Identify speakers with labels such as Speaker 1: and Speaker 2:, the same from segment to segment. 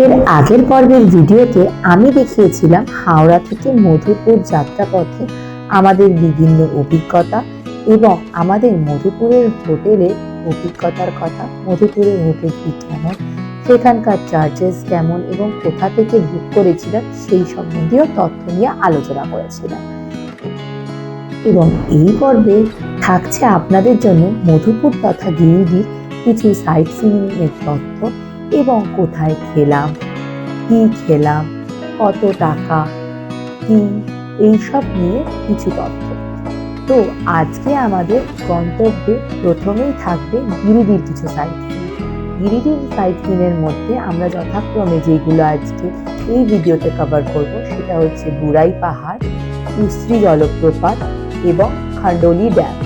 Speaker 1: এর আগের পর্বের ভিডিওতে আমি দেখিয়েছিলাম হাওড়া থেকে মধুপুর যাত্রাপথে আমাদের বিভিন্ন অভিজ্ঞতা এবং আমাদের মধুপুরের হোটেলের অভিজ্ঞতার কথা, মধুপুরের হোটেলটি কেমন, সেখানকার চার্জেস কেমন এবং কোথা থেকে বুক করেছিলাম সেই সম্বন্ধীয় তথ্য নিয়ে আলোচনা করেছিলাম। এবং এই পর্বে থাকছে আপনাদের জন্য মধুপুর তথা গিরিডির কিছু সাইট সিইং এর তথ্য। এবং কোথায় খেলাম? কি খেলাম? কত টাকা? কি? এইসব নিয়ে কিছু তথ্য। তো আজকে আমাদের গন্তব্যে প্রথমেই থাকবে গিরিডির কিছু সাইট গিরিডির সাইট সিনের মধ্যে আমরা যথাক্রমে যেগুলো আজকে এই ভিডিওতে কভার করব, সেটা হচ্ছে বুড়াই পাহাড়, উশ্রী জলপ্রপাত এবং খান্ডোলি ড্যাম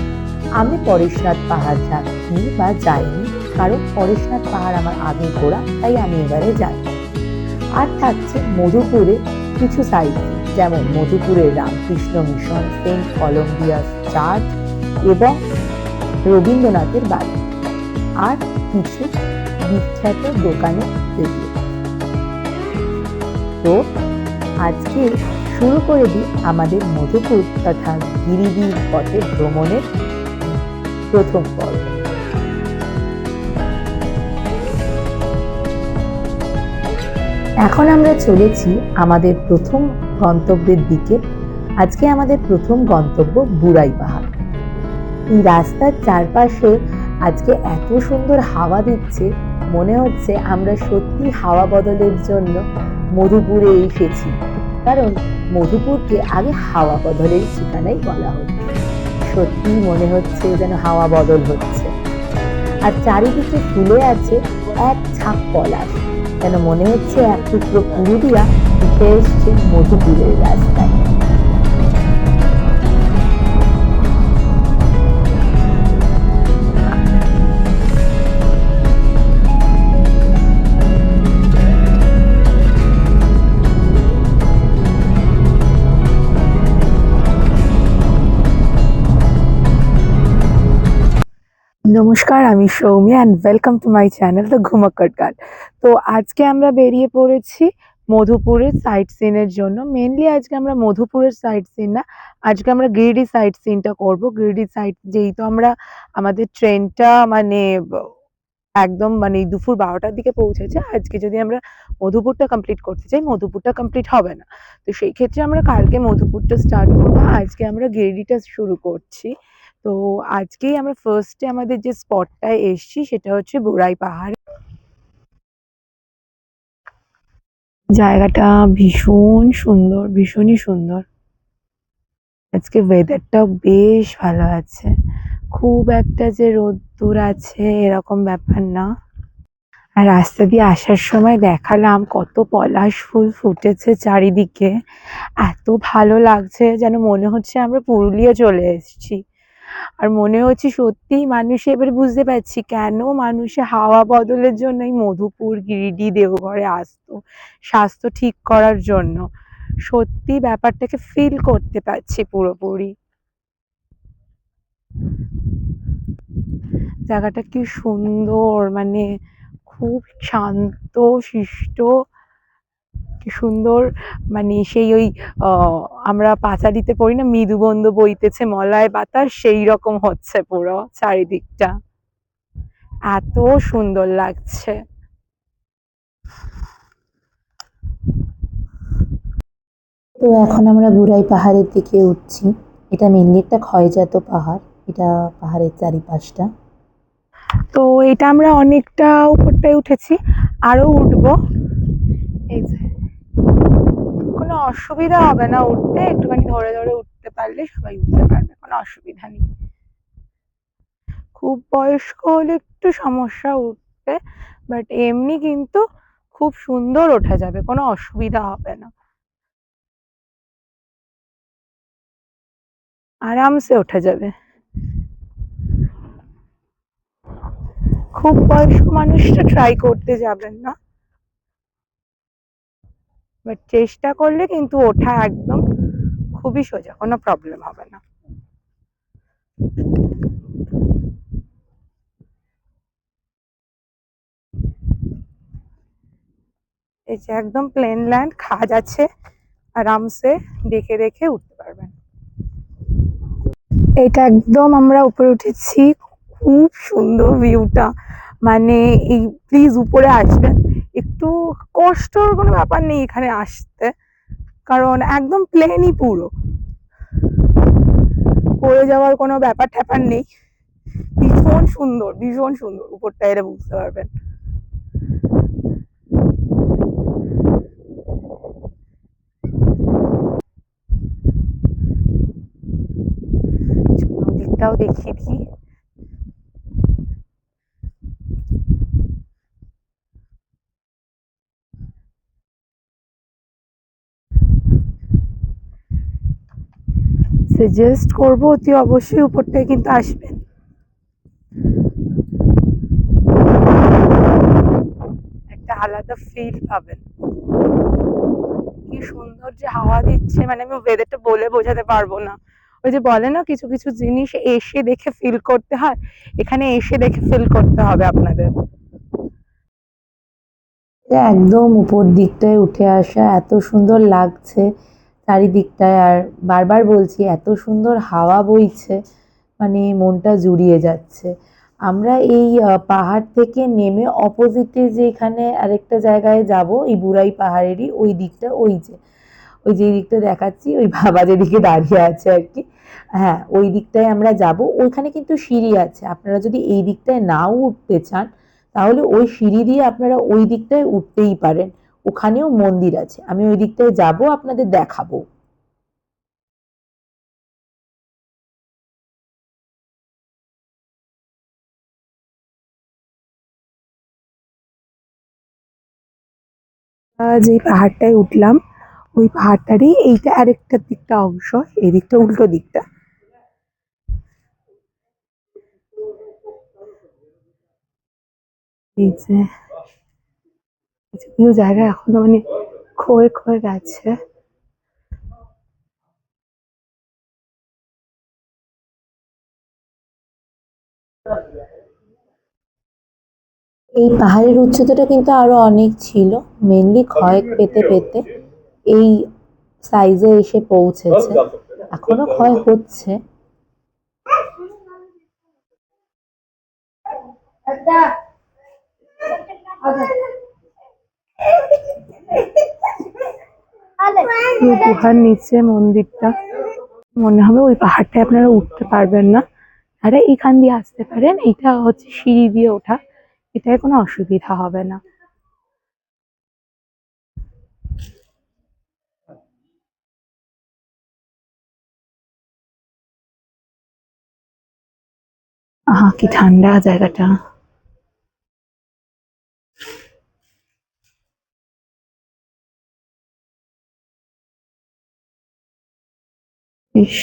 Speaker 1: আমি পরেশনাথ পাহাড় যাচ্ছি বা যাইনি কারণ পরেশনাথ পাহাড় আমার আগে ঘোরা, তাই আমি এবারে যাই। আর থাকছে মধুপুরে কিছু সাইট যেমন মধুপুরের Ramakrishna mission, saint Columbus church এবং রবীন্দ্রনাথের বাড়ি। আর কিছু বিখ্যাত দোকানে রিভিউ তো আজকে শুরু করে দিই আমাদের মধুপুর তথা গিরিডির পথে ভ্রমণের প্রথম পর্ব। এখন আমরা চলেছি আমাদের প্রথম গন্তব্যের দিকে। আজকে আমাদের প্রথম গন্তব্য বুড়াই পাহাড়। এই রাস্তার চারপাশে আজকে এত সুন্দর হাওয়া দিচ্ছে, মনে হচ্ছে আমরা সত্যি হাওয়া বদলের জন্য মধুপুরে এসেছি। কারণ মধুপুরকে আগে হাওয়া বদলের ঠিকানাই বলা হতো। সত্যি মনে হচ্ছে যেন হাওয়া বদল হচ্ছে। আর চারিদিকে ফুলে আছে এক ছাপ পলাশ। যেন মনে হচ্ছে এক টুকরো পুরুলিয়া উঠে এসছে মধুপুরের রাস্তায়? নমস্কার, আমি Soumi and welcome to my channel the Ghumakkad girl তো আজকে আমরা বেরিয়ে পড়েছি মধুপুরের সাইট সিনের জন্য। মেনলি আজকে আমরা মধুপুরের সাইট সিন না, আজকে আমরা গিরিডি সাইট সিনটা করব। গিরিডি সাইট যেহেতু আমরা আমাদের ট্রেনটা মানে একদম মানে দুপুর বারোটার দিকে পৌঁছেছে, আজকে যদি আমরা মধুপুরটা কমপ্লিট করতে চাই, মধুপুরটা কমপ্লিট হবে না। তো সেই ক্ষেত্রে আমরা কালকে মধুপুরটা স্টার্ট করব। আজকে আমরা গিরিডিটা শুরু করছি। তো আজকেই আমরা ফার্স্টে আমাদের যে স্পটটায় এসছি সেটা হচ্ছে বুড়াই পাহাড়। জায়গাটা ভীষণ সুন্দর, ভীষণই সুন্দর। আজকে ওয়েদারটাও বেশ ভালো আছে। খুব একটা যে রোদ্দুর আছে এরকম ব্যাপার না। আর রাস্তা দিয়ে আসার সময় দেখালাম কত পলাশ ফুল ফুটেছে চারিদিকে। এত ভালো লাগছে যেন মনে হচ্ছে আমরা পুরুলিয়া চলে এসেছি। আর মনে হচ্ছে সত্যিই মানুষ এবারে বুঝতে পারছি কেন মানুষে হাওয়া বদলের জন্য এই মধুপুর গিরিডি দেওঘরে আসতো, স্বাস্থ্য ঠিক করার জন্য। সত্যি ব্যাপারটাকে ফিল করতে পারছি পুরোপুরি। জায়গাটা কি সুন্দর মানে খুব শান্ত, শিষ্ট। কি সুন্দর মানে সেই ওই আহ, আমরা পাঁচালিতে পড়ি না মৃদুবন্ধ বইতেছে মলয় বাতাস সেই রকম হচ্ছে পুরো চারিদিকটা। এত সুন্দর লাগছে। তো এখন আমরা বুড়াই পাহাড়ের দিকে উঠছি। এটা মেনলি একটা ক্ষয়জাত পাহাড় এটা পাহাড়ের চারিপাশটা। তো এটা আমরা অনেকটা উপরটায় উঠেছি আরও উঠবো। এই যে। কোনো অসুবিধা হবে না উঠতে, একটুখানি ধরে ধরে উঠতে পারলে সবাই উঠতে পারবে, কোনো অসুবিধা নেই। খুব বয়স্ক হলে একটু সমস্যা উঠতে বাট এমনি কিন্তু খুব সুন্দর ওঠা যাবে, কোনো অসুবিধা হবে না। আরামসে ওঠা যাবে। খুব বয়স্ক মানুষটা ট্রাই করতে যাবেন না। বাট চেষ্টা করলে কিন্তু ওঠা একদম খুবই সোজা, কোনো প্রবলেম হবে না।
Speaker 2: এই যে একদম প্লেন ল্যান্ড খাজ আছে, আরামসে দেখে দেখে উঠতে পারবেন। এটা একদম আমরা উপরে উঠেছি, খুব সুন্দর ভিউটা মানে এই প্লিজ উপরে আসবেন একটু কষ্টর কোনো ব্যাপার নেই এখানে আসতে, কারণ একদম প্লেনই পুরো। পড়ে যাওয়ার কোনো ব্যাপার ট্যাপার নেই। ভীষণ সুন্দর ভীষণ সুন্দর, উপরটা এলে বুঝতে পারবেন। দিই। সাজেস্ট করব, অতি অবশ্যই উপরটায় কিন্তু আসবেন একটা আলাদা ফিল পাবেন। কি সুন্দর যে হাওয়া দিচ্ছে মানে আমি ওয়েদারটা বলে বোঝাতে পারব না। ওই যে বলে না, কিছু কিছু জিনিস এসে দেখে ফিল করতে হয়, এখানে এসে দেখে ফিল করতে হবে আপনাদের।
Speaker 1: একদম উপর দিকটায় উঠে আসা, এত সুন্দর লাগছে। চারিদিকটায় আর বারবার বলছি, এত সুন্দর হাওয়া বইছে মানে মনটা জুড়িয়ে যাচ্ছে। আমরা এই পাহাড় থেকে নেমে অপোজিটে যে এখানে আরেকটা জায়গায় যাব, এই বুড়াই পাহাড়েরই ওই দিকটা, ওই যে ওই যে দিকটা দেখাচ্ছি, ওই বাবা যেদিকে দাঁড়িয়ে আছে আর কি। হ্যাঁ ওই দিকটায় আমরা যাব, ওইখানে কিন্তু সিঁড়ি আছে। আপনারা যদি এই দিকটায় নাও উঠতে চান, তাহলে ওই সিঁড়ি দিয়ে আপনারা ওই দিকটায় উঠতেই পারেন। ওখানেও মন্দির আছে। আমি ওই দিকটায় যাব, আপনাদের দেখাবো।
Speaker 2: যে পাহাড়টায় উঠলাম। ওই পাহাড়টারই এইটা আরেকটা দিকটা অংশ, এই দিকটা উল্টো দিকটা। এই যে কিছু কিছু জায়গা এখনও মানে ক্ষয়ে ক্ষয়ে গেছে।
Speaker 1: এই পাহাড়ের উচ্চতাটা কিন্তু আরও অনেক ছিল মেনলি ক্ষয় পেতে পেতে এই সাইজে এসে পৌঁছেছে। এখনও ক্ষয় হচ্ছে।
Speaker 2: এই গুহার নিচে মন্দিরটা। মনে হবে ওই পাহাড়টায় আপনারা উঠতে পারবেন না। আরে এখান দিয়ে আসতে পারেন, এটা হচ্ছে সিঁড়ি দিয়ে ওঠা। এটায় কোনো অসুবিধা হবে না। আহা, কি ঠান্ডা জায়গাটা। ইস।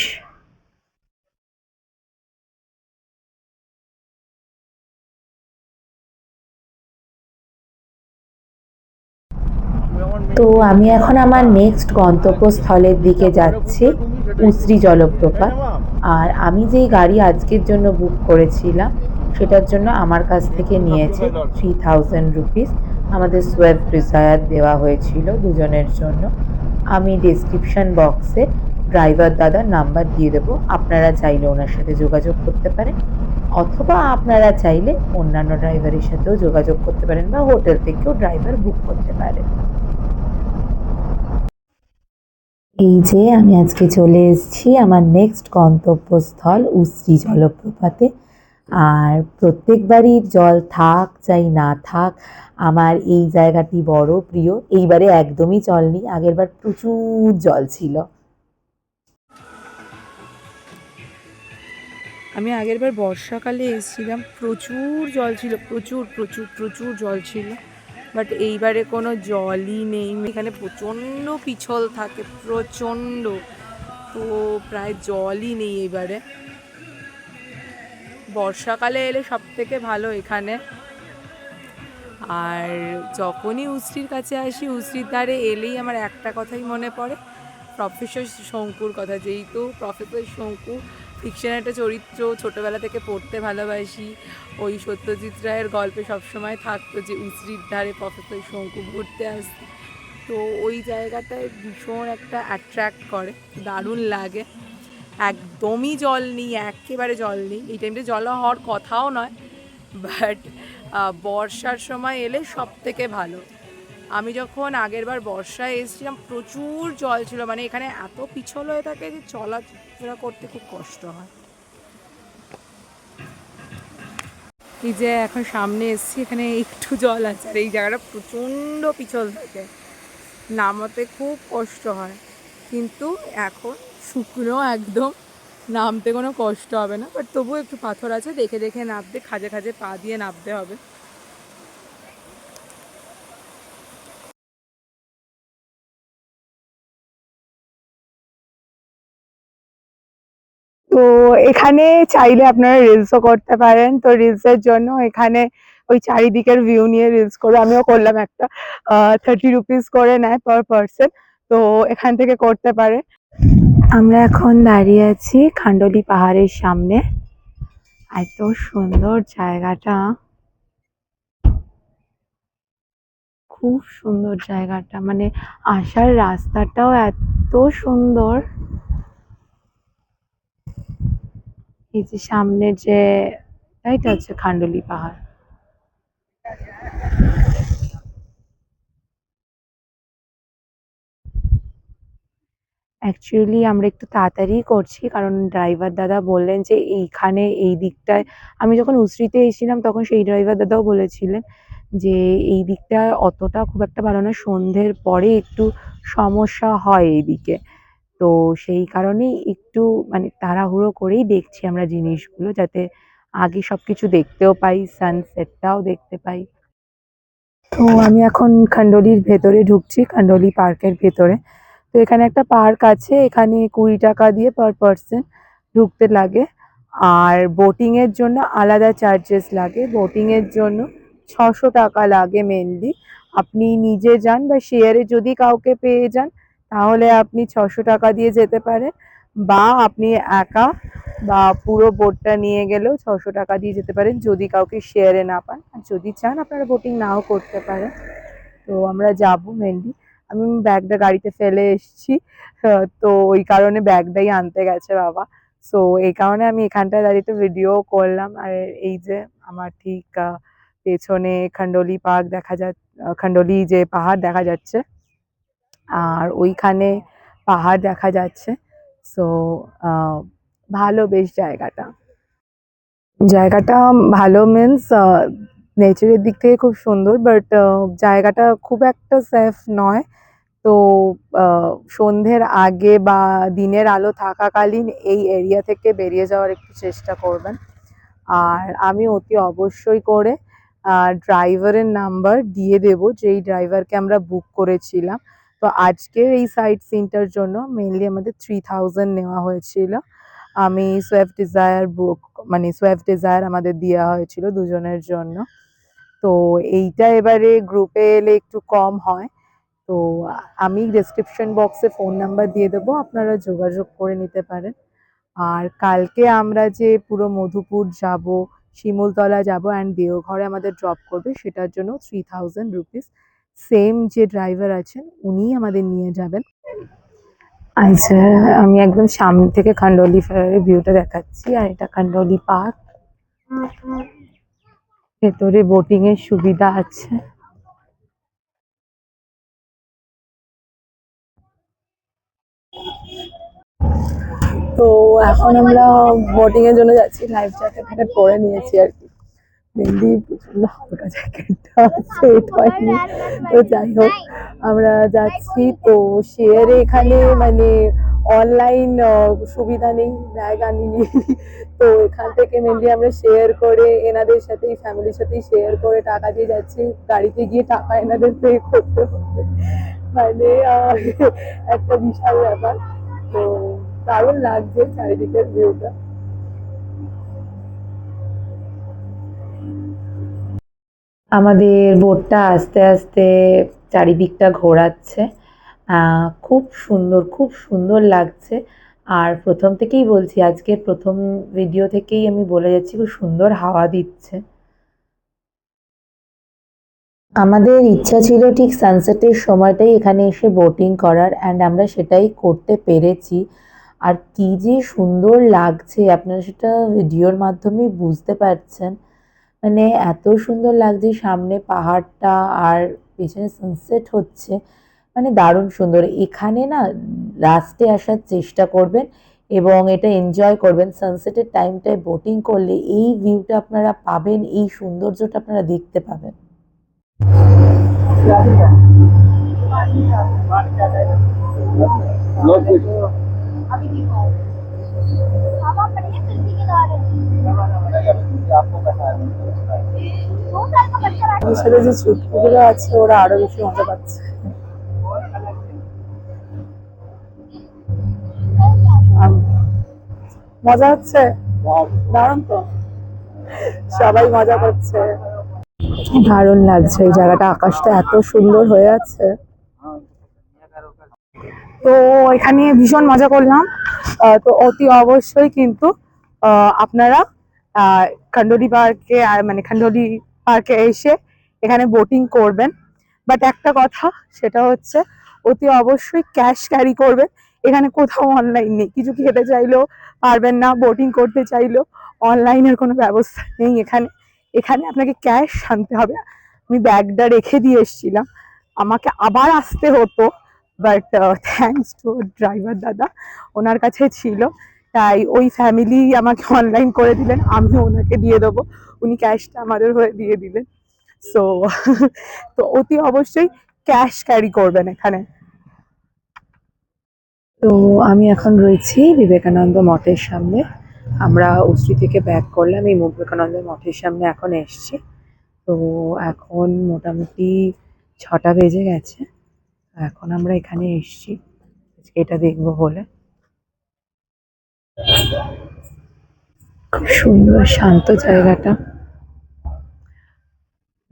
Speaker 1: তো আমি এখন আমার নেক্সট গন্তব্যস্থলের দিকে যাচ্ছি, উসরি জলপ্রপাত। আর আমি যেই গাড়ি আজকের জন্য বুক করেছিলাম, সেটার জন্য আমার কাছ থেকে নিয়েছে থ্রি থাউজেন্ড রুপিস আমাদের সোয়েব ডিজায়ার দেওয়া হয়েছিল দুজনের জন্য। আমি ডেসক্রিপশন বক্সে ড্রাইভার দাদার নাম্বার দিয়ে দেবো। আপনারা চাইলে ওনার সাথে যোগাযোগ করতে পারেন, অথবা আপনারা চাইলে অন্যান্য ড্রাইভারের সাথেও যোগাযোগ করতে পারেন বা হোটেল থেকেও ড্রাইভার বুক করতে পারেন। এই যে আমি আজকে চলে এসেছি আমার নেক্সট গন্তব্যস্থল উশ্রী জলপ্রপাতে। আর প্রত্যেকবারই জল থাক চাই না থাক, আমার এই জায়গাটি বড় প্রিয়। এইবারে একদমই জল নেই, আগেরবার প্রচুর জল ছিল।
Speaker 2: আমি আগেরবার বর্ষাকালে এসেছিলাম, প্রচুর জল ছিল, প্রচুর প্রচুর প্রচুর জল ছিল বাট এইবারে কোনো জলই নেই। এখানে প্রচণ্ড পিছল থাকে, প্রচণ্ড, তো প্রায় জলই নেই এইবারে বর্ষাকালে এলে সব থেকে ভালো এখানে। আর যখনই উসরির কাছে আসি উসরির ধারে এলেই আমার একটা কথাই মনে পড়ে, প্রফেসর শঙ্কুর কথা যেহেতু প্রফেসর শঙ্কু ফিকশন একটা চরিত্র ছোটোবেলা থেকে পড়তে ভালোবাসি। ওই সত্যজিৎ রায়ের গল্পে সবসময় থাকতো যে উসরির ধারে প্রফেসর শঙ্কু ঘুরতে আসতো তো ওই জায়গাটায় ভীষণ একটা অ্যাট্রাক্ট করে, দারুণ লাগে। একদমই জল নেই, একেবারে জল নেই। এই টাইমটা জল হওয়ার কথাও নয় বাট বর্ষার সময় এলে সব থেকে ভালো। আমি যখন আগেরবার বর্ষায় এসেছিলাম, প্রচুর জল ছিল। মানে এখানে এত পিছল হয়ে থাকে যে চলাফেরা করতে খুব কষ্ট হয়। এই যে এখন সামনে এসছি, এখানে একটু জল আছে আর এই জায়গাটা প্রচণ্ড পিছল থাকে। নামাতে খুব কষ্ট হয়। কিন্তু এখন শুকনো একদম, নামতে কোনো কষ্ট হবে না। বাট তবুও একটু পাথর আছে, দেখে দেখে নামতে খাজে খাজে পা দিয়ে নামতে হবে। তো এখানে চাইলে আপনারা রিলসও করতে পারেন। তো রিলসের জন্য এখানে ওই চারিদিকের ভিউ নিয়ে রিলস করে, আমিও করলাম একটা থার্টি রুপিস করে নেয় পার পার্সন তো এখান থেকে করতে পারে। আমরা এখন দাঁড়িয়ে আছি খান্ডলি পাহাড়ের সামনে। এত সুন্দর জায়গাটা। খুব সুন্দর জায়গাটা মানে আসার রাস্তাটাও এত সুন্দর। এই যে সামনে যে এইটা হচ্ছে খান্ডলি পাহাড়। অ্যাকচুয়ালি আমরা একটু তাড়াতাড়ি করছি, কারণ ড্রাইভার দাদা বললেন যে এইখানে এই দিকটায়, আমি যখন উসরিতে এসেছিলাম তখন সেই ড্রাইভার দাদাও বলেছিলেন যে এই দিকটা অতটা খুব একটা ভালো না সন্ধ্যের পরে একটু সমস্যা হয় এইদিকে। তো সেই কারণেই একটু মানে তাড়াহুড়ো করেই দেখছি আমরা জিনিসগুলো যাতে আগে সব কিছু দেখতেও পাই সানসেটটাও দেখতে পাই। তো আমি এখন খান্ডলির ভেতরে ঢুকছি খান্ডলি পার্কের ভেতরে। তো এখানে একটা পার্ক আছে, এখানে কুড়ি টাকা দিয়ে পার পার্সন ঢুকতে লাগে। আর বোটিংয়ের জন্য আলাদা চার্জেস লাগে। বোটিংয়ের জন্য ছশো টাকা লাগে মেনলি আপনি নিজে যান বা শেয়ারে যদি কাউকে পেয়ে যান তাহলে আপনি ছশো টাকা দিয়ে যেতে পারেন বা আপনি একা বা পুরো বোটটা নিয়ে গেলেও ছশো টাকা দিয়ে যেতে পারেন যদি কাউকে শেয়ারে না পান। আর যদি চান আপনারা বোটিং নাও করতে পারেন। তো আমরা যাব মেনলি আমি ব্যাগটা গাড়িতে ফেলে এসেছি। তো ওই কারণে ব্যাগটাই আনতে গেছে বাবা। সো এই কারণে আমি এখানটায় দাঁড়িয়ে ভিডিও করলাম। আর এই যে আমার ঠিক পেছনে খান্ডলি পার্ক দেখা যা খান্ডলি যে পাহাড় দেখা যাচ্ছে। আর ওইখানে পাহাড় দেখা যাচ্ছে। সো ভালো বেশ জায়গাটা। জায়গাটা ভালো মিন্স নেচারের দিক থেকে খুব সুন্দর বাট জায়গাটা খুব একটা সেফ নয়। তো সন্ধ্যের আগে বা দিনের আলো থাকাকালীন এই এরিয়া থেকে বেরিয়ে যাওয়ার একটু চেষ্টা করবেন। আর আমি অতি অবশ্যই করে ড্রাইভারের নাম্বার দিয়ে দেব, যেই ড্রাইভারকে আমরা বুক করেছিলাম। তো আজকের এই সাইট সিনটার জন্য মেনলি আমাদের থ্রি থাউজেন্ড নেওয়া হয়েছিল। আমি সুইফট ডিজায়ার বুক মানে সুইফট ডিজায়ার আমাদের দেওয়া হয়েছিল দুজনের জন্য। তো এইটা এবারে গ্রুপে এলে একটু কম হয়। তো আমি ডেসক্রিপশন বক্সে ফোন নাম্বার দিয়ে দেবো, আপনারা যোগাযোগ করে নিতে পারেন। আর কালকে আমরা যে পুরো মধুপুর যাব, শিমুলতলা যাব অ্যান্ড দেওঘরে আমাদের ড্রপ করবে, সেটার জন্য থ্রি থাউজেন্ড রুপিস সেম যে ড্রাইভার আছেন, উনিই আমাদের নিয়ে যাবেন। আচ্ছা আমি একদম সামনে থেকে খান্ডলি ফেরারের ভিউটা দেখাচ্ছি, আর এটা খান্ডলি পার্ক ভেতরে বোটিং এর সুবিধা আছে। তো এখন আমরা বোটিং এর জন্য যাচ্ছি লাইফ জ্যাকেট পরে নিয়েছি আর কি। মেনলি হালকা জ্যাকেটটা সেট হয়নি। তো যাই হোক আমরা যাচ্ছি। তো শেয়ারে এখানে মানে অনলাইন সুবিধা নেই ব্যাগ আনিনি। তো এখান থেকে মেনলি আমরা শেয়ার করে এনাদের সাথেই ফ্যামিলির সাথেই শেয়ার করে টাকা দিয়ে যাচ্ছি। গাড়িতে গিয়ে টাকা এনাদের পে করতে হবে। মানে একটা বিশাল ব্যাপার। তো দারুণ লাগছে চারিদিকের ভিউটা আমাদের বোটটা আস্তে আস্তে চারিদিকটা ঘোরাচ্ছে। খুব সুন্দর খুব সুন্দর লাগছে। আর প্রথম থেকেই বলছি, আজকের প্রথম ভিডিও থেকেই আমি বলে যাচ্ছি, খুব সুন্দর হাওয়া দিচ্ছে।
Speaker 1: আমাদের ইচ্ছা ছিল ঠিক সানসেটের সময়টাই এখানে এসে বোটিং করার অ্যান্ড আমরা সেটাই করতে পেরেছি। আর কি যে সুন্দর লাগছে, আপনারা সেটা ভিডিওর মাধ্যমেই বুঝতে পারছেন। মানে এত সুন্দর লাগছে সামনে পাহাড়টা আর পেছনে সানসেট হচ্ছে। মানে দারুণ সুন্দর। এখানে না লাস্টে আসার চেষ্টা করবেন এবং এটা এনজয় করবেন। সানসেটের টাইমটায় বোটিং করলে এই ভিউটা আপনারা পাবেন, এই সৌন্দর্যটা আপনারা দেখতে পাবেন।
Speaker 2: সাথে যে চুটকুগুলো আছে, ওরা আরও বেশি মজা পাচ্ছে। মজা হচ্ছে? দারুণ তো। সবাই মজা করছে। দারুণ লাগছে এই জায়গাটা, আকাশটা এত সুন্দর হয়ে আছে। তো এখানে ভীষণ মজা করলাম। তো অতি অবশ্যই কিন্তু আপনারা খান্ডোলি পার্কে মানে খান্ডোলি পার্কে এসে এখানে বোটিং করবেন। বাট একটা কথা, সেটা হচ্ছে অতি অবশ্যই ক্যাশ ক্যারি করবেন। এখানে কোথাও অনলাইন নেই। কিছু খেতে চাইলেও পারবেন না বোটিং করতে চাইলেও অনলাইনের কোনো ব্যবস্থা নেই এখানে। এখানে আপনাকে ক্যাশ আনতে হবে। আমি ব্যাগটা রেখে দিয়ে এসেছিলাম। আমাকে আবার আসতে হতো বাট থ্যাংকস টু ড্রাইভার দাদা, ওনার কাছে ছিল। তাই ওই ফ্যামিলি আমাকে অনলাইন করে দিলেন। আমি ওনাকে দিয়ে দেবো। উনি ক্যাশটা আমাদের হয়ে দিয়ে দিলেন। সো তো অতি অবশ্যই ক্যাশ ক্যারি করবেন এখানে। তো আমি এখন রয়েছি বিবেকানন্দ মঠের সামনে। আমরা উস্ত্রি থেকে ব্যাক করলাম, এই বিবেকানন্দ মঠের সামনে এখন এসছি। তো এখন মোটামুটি ছটা বেজে গেছে। এখন আমরা এখানে এসছি। আজকে এটা দেখব বলে। খুব সুন্দর, শান্ত জায়গাটা।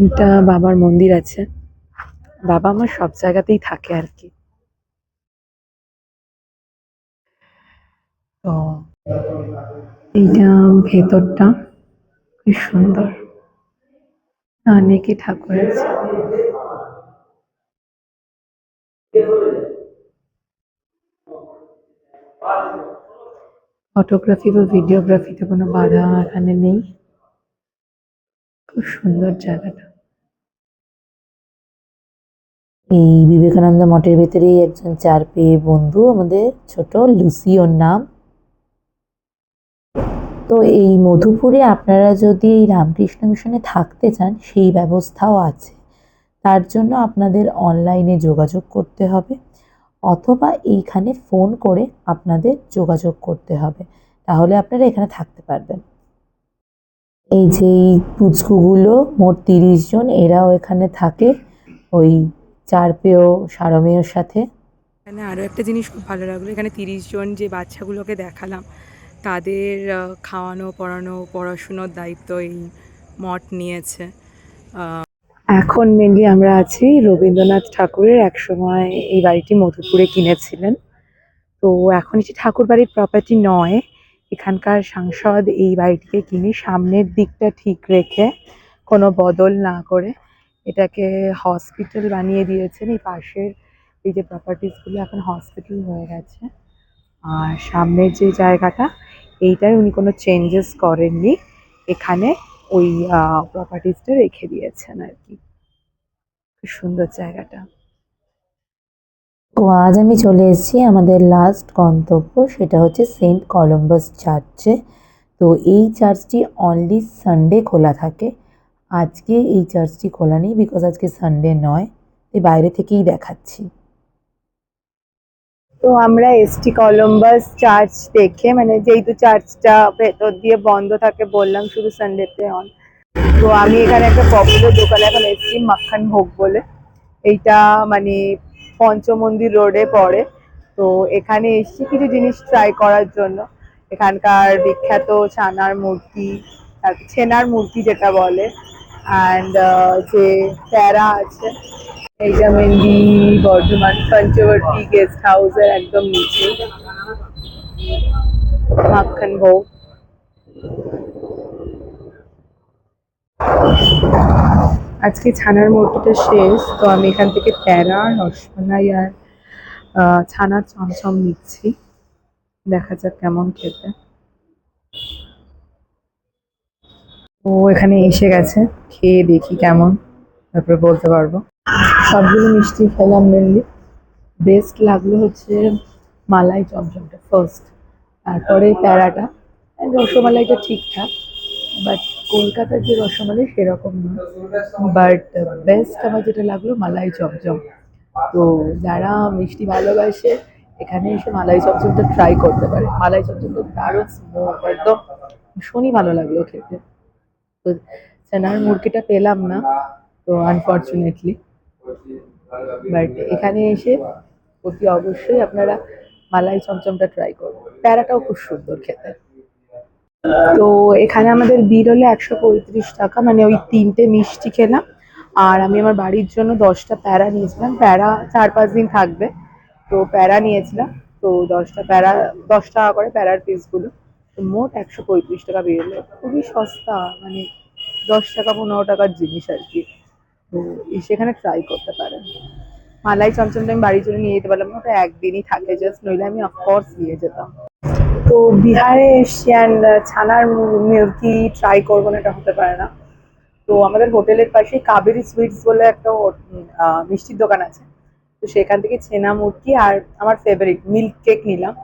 Speaker 2: এটা বাবার মন্দির আছে। বাবা আমার সব জায়গাতেই থাকে আর কি। তো এইটা ভেতরটা খুব সুন্দর। অনেকে ঠাকুর আছে। ফটোগ্রাফি বা ভিডিওগ্রাফিতে কোনো বাধা এখানে নেই। খুব সুন্দর জায়গাটা। এই বিবেকানন্দ মঠের ভেতরেই একজন চার পেয়ে বন্ধু আমাদের ছোট লুসি ওর নাম। তো এই মধুপুরে আপনারা যদি এই রামকৃষ্ণ মিশনে থাকতে চান, সেই ব্যবস্থাও আছে। তার জন্য আপনাদের অনলাইনে যোগাযোগ করতে হবে অথবা এইখানে ফোন করে আপনাদের যোগাযোগ করতে হবে। তাহলে আপনারা এখানে থাকতে পারবেন। এই যে পুচকুগুলো, মোট তিরিশ জন, এরাও এখানে থাকে। ওই চার পেয় সারমেয়র সাথে।
Speaker 3: এখানে আরও একটা জিনিস খুব ভালো লাগল এখানে তিরিশ জন যে বাচ্চাগুলোকে দেখালাম তাদের খাওয়ানো পড়ানো পড়াশুনোর দায়িত্ব এই মঠ নিয়েছে।
Speaker 2: এখন মেনলি আমরা আছি রবীন্দ্রনাথ ঠাকুরের একসময় এই বাড়িটি মধুপুরে কিনেছিলেন। তো এখন এটি ঠাকুর বাড়ির প্রপার্টি নয় এখানকার সাংসদ এই বাড়িটিকে কিনে সামনের দিকটা ঠিক রেখে কোনো বদল না করে এটাকে হসপিটাল বানিয়ে দিয়েছেন। এই পাশের এই যে প্রপার্টিসগুলো এখন হসপিটাল হয়ে গেছে। আর সামনের যে জায়গাটা এইটাই উনি কোনো চেঞ্জেস করেননি। এখানে ওই প্রপার্টিসটা রেখে দিয়েছেন আর কি। খুব সুন্দর জায়গাটা।
Speaker 1: তো আজ আমি চলে এসেছি আমাদের লাস্ট গন্তব্য, সেটা হচ্ছে সেন্ট কলম্বাস চার্চে তো এই চার্চটি অনলি সানডে খোলা থাকে। আজকে এই চার্চটি খোলা নেই বিকজ আজকে সানডে নয়, তাই বাইরে থেকেই দেখাচ্ছি।
Speaker 2: তো আমরা এসটি কলম্বাস চার্চ দেখে মানে যেহেতু চার্চটা ভেতর দিয়ে বন্ধ থাকে বললাম শুধু সানডেতে অন তো আমি এখানে একটা পপুলার দোকানে এখন এসছি, মাখন ভোগ বলে। এইটা মানে পঞ্চমন্দির রোডে পড়ে। তো এখানে এসছি কিছু জিনিস ট্রাই করার জন্য। এখানকার বিখ্যাত ছানার মূর্তি তারপর ছেনার মূর্তি যেটা বলে অ্যান্ড যে প্যারা আছে এইটা মেনলি বর্ধমান, পঞ্চবর্তী গেস্ট হাউসের একদম নিচে। মাখন ভোগ আজকে ছানার মুরগিটা শেষ, তো আমি এখান থেকে প্যারা, রসমালাই আর ছানার চমচম নিচ্ছি। দেখা যাক কেমন খেতে। ও এখানে এসে গেছে, খেয়ে দেখি কেমন, তারপরে বলতে পারব। সবগুলো মিষ্টি খেলাম মেনলি বেস্ট লাগল হচ্ছে মালাই চমচমটা ফার্স্ট তারপরে প্যারাটা। রসমালাইটা ঠিকঠাক বাট কলকাতার যে রসমালাই সেরকম না। বাট বেস্ট আমার যেটা লাগল মালাই চমচম। তো যারা মিষ্টি ভালোবাসে, এখানে এসে মালাই চমচমটা ট্রাই করতে পারে। মালাই চমচমটা দারুণ একদম, ভীষণই ভালো লাগল খেতে। তো মুরগিটা পেলাম না, তো আনফর্চুনেটলি বাট এখানে এসে অতি অবশ্যই আপনারা মালাই চমচমটা ট্রাই করবেন প্যারাটাও খুব সুন্দর খেতে। তো এখানে আমাদের বিল হলে একশো পঁয়ত্রিশ টাকা মানে ওই তিনটে মিষ্টি খেলাম। আর আমি আমার বাড়ির জন্য দশটা প্যারা নিয়েছিলাম। প্যারা চার পাঁচ দিন থাকবে। তো প্যারা নিয়েছিলাম। তো দশটা প্যারা, দশ টাকা করে প্যারার পিসগুলো মোট একশো পঁয়ত্রিশ টাকা বেরোলো। খুবই সস্তা মানে দশ টাকা পনেরো টাকার জিনিস আর কি। তো সেখানে ট্রাই করতে পারেন। মালাই চমচমটা আমি বাড়ির জন্য নিয়ে যেতে পারলাম ওটা একদিনই থাকে জাস্ট নইলে আমি অফকোর্স নিয়ে যেতাম। তো বিহারে এসছি অ্যান্ড ছানার মুরগি ট্রাই করব না, এটা হতে পারে না। তো আমাদের হোটেলের পাশে কাবেরি সুইটস বলে একটা মিষ্টির দোকান আছে। তো সেখান থেকে ছেনা মুরগি আর আমার ফেভারিট মিল্ক কেক নিলাম।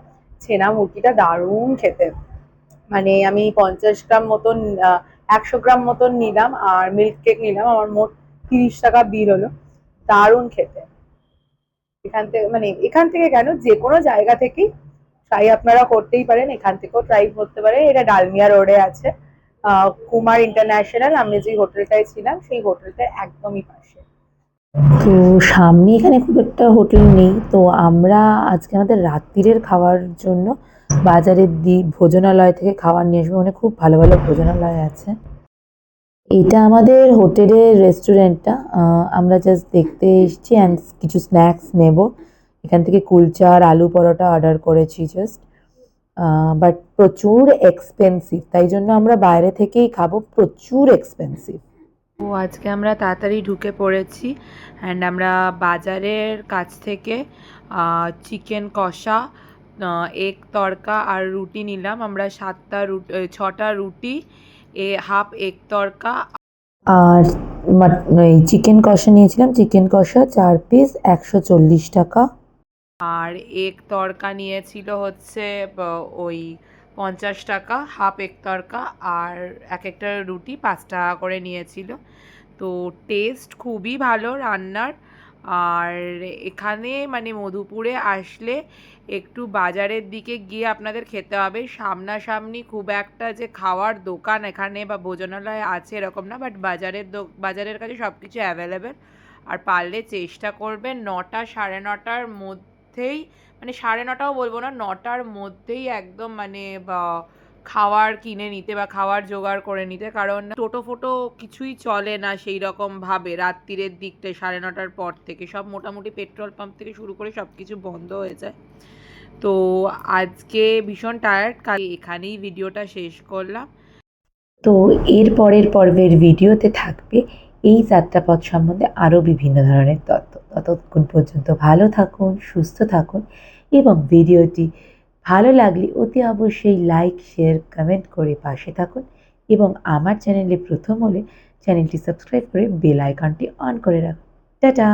Speaker 2: ছেনা মুরগিটা দারুণ খেতে। মানে আমি পঞ্চাশ গ্রাম মতন একশো গ্রাম মতন নিলাম আর মিল্ক কেক নিলাম। আমার মোট তিরিশ টাকা বিল হলো। দারুণ খেতে। এখান থেকে মানে এখান থেকে কেন? যে কোনো জায়গা থেকেই ট্রাই আপনারা করতেই পারেন। এখান থেকেও ট্রাই করতে পারেন। এটা ডালমিয়া রোডে আছে। কুমার ইন্টারন্যাশনাল আমি যে হোটেলটায় ছিলাম, সেই হোটেলটার একদমই পাশে।
Speaker 1: তো সামনে এখানে খুব একটা হোটেল নেই। তো আমরা আজকে আমাদের রাত্রিরের খাওয়ার জন্য বাজারের দি, ভোজনালয় থেকে খাবার নিয়ে আসব মানে খুব ভালো ভালো ভোজনালয় আছে। এটা আমাদের হোটেলের রেস্টুরেন্টটা। আমরা জাস্ট দেখতে এসেছি অ্যান্ড কিছু স্ন্যাক্স নেব। এখান থেকে কুলচা আর আলু পরোটা অর্ডার করেছি জাস্ট বাট প্রচুর এক্সপেন্সিভ তাই জন্য আমরা বাইরে থেকেই খাব, প্রচুর এক্সপেন্সিভ
Speaker 3: ও, আজকে আমরা তাড়াতাড়ি ঢুকে পড়েছি অ্যান্ড আমরা বাজারের কাছ থেকে চিকেন কষা এগ তড়কা আর রুটি নিলাম। আমরা সাতটা রুটি ছটা রুটি এ হাফ এগ তড়কা।
Speaker 1: আর এই চিকেন কষা নিয়েছিলাম। চিকেন কষা চার পিস একশো চল্লিশ টাকা।
Speaker 3: আর এগ তড়কা নিয়েছিল হচ্ছে ওই পঞ্চাশ টাকা হাফ এগ তড়কা। আর এক একটা রুটি পাঁচ টাকা করে নিয়েছিল। তো টেস্ট খুবই ভালো রান্নার। আর এখানে মানে মধুপুরে আসলে একটু বাজারের দিকে গিয়ে আপনাদের খেতে হবে। সামনাসামনি খুব একটা যে খাওয়ার দোকান এখানে বা ভোজনালয় আছে এরকম না বাট বাজারের বাজারের কাছে সব কিছু অ্যাভেলেবেল আর পারলে চেষ্টা করবেন নটা সাড়ে নটার মধ্যেই মানে সাড়ে নটাও বলব না, নটার মধ্যেই একদম মানে বা খাওয়ার কিনে নিতে বা খাওয়ার জোগাড় করে নিতে, কারণ টোটো ফোটো কিছুই চলে না সেই রকম ভাবে। রাত্রিরের দিকটা, সাড়ে নটার পর থেকে সব মোটামুটি পেট্রোল পাম্প থেকে শুরু করে সব কিছু বন্ধ হয়ে যায়। তো আজকে ভীষণ টায়ার্ড কাল এখানেই ভিডিওটা শেষ করলাম।
Speaker 1: তো এর পরের পর্বের ভিডিওতে থাকবে এই যাত্রাপথ সম্বন্ধে আরও বিভিন্ন ধরনের তথ্য ততক্ষণ পর্যন্ত ভালো থাকুন, সুস্থ থাকুন এবং ভিডিওটি ভালো লাগলে অতি অবশ্যই লাইক শেয়ার কমেন্ট করে পাশে থাকুন এবং আমার চ্যানেলে প্রথম হলে চ্যানেলটি সাবস্ক্রাইব করে বেল আইকনটি অন করে রাখুন। টাটা!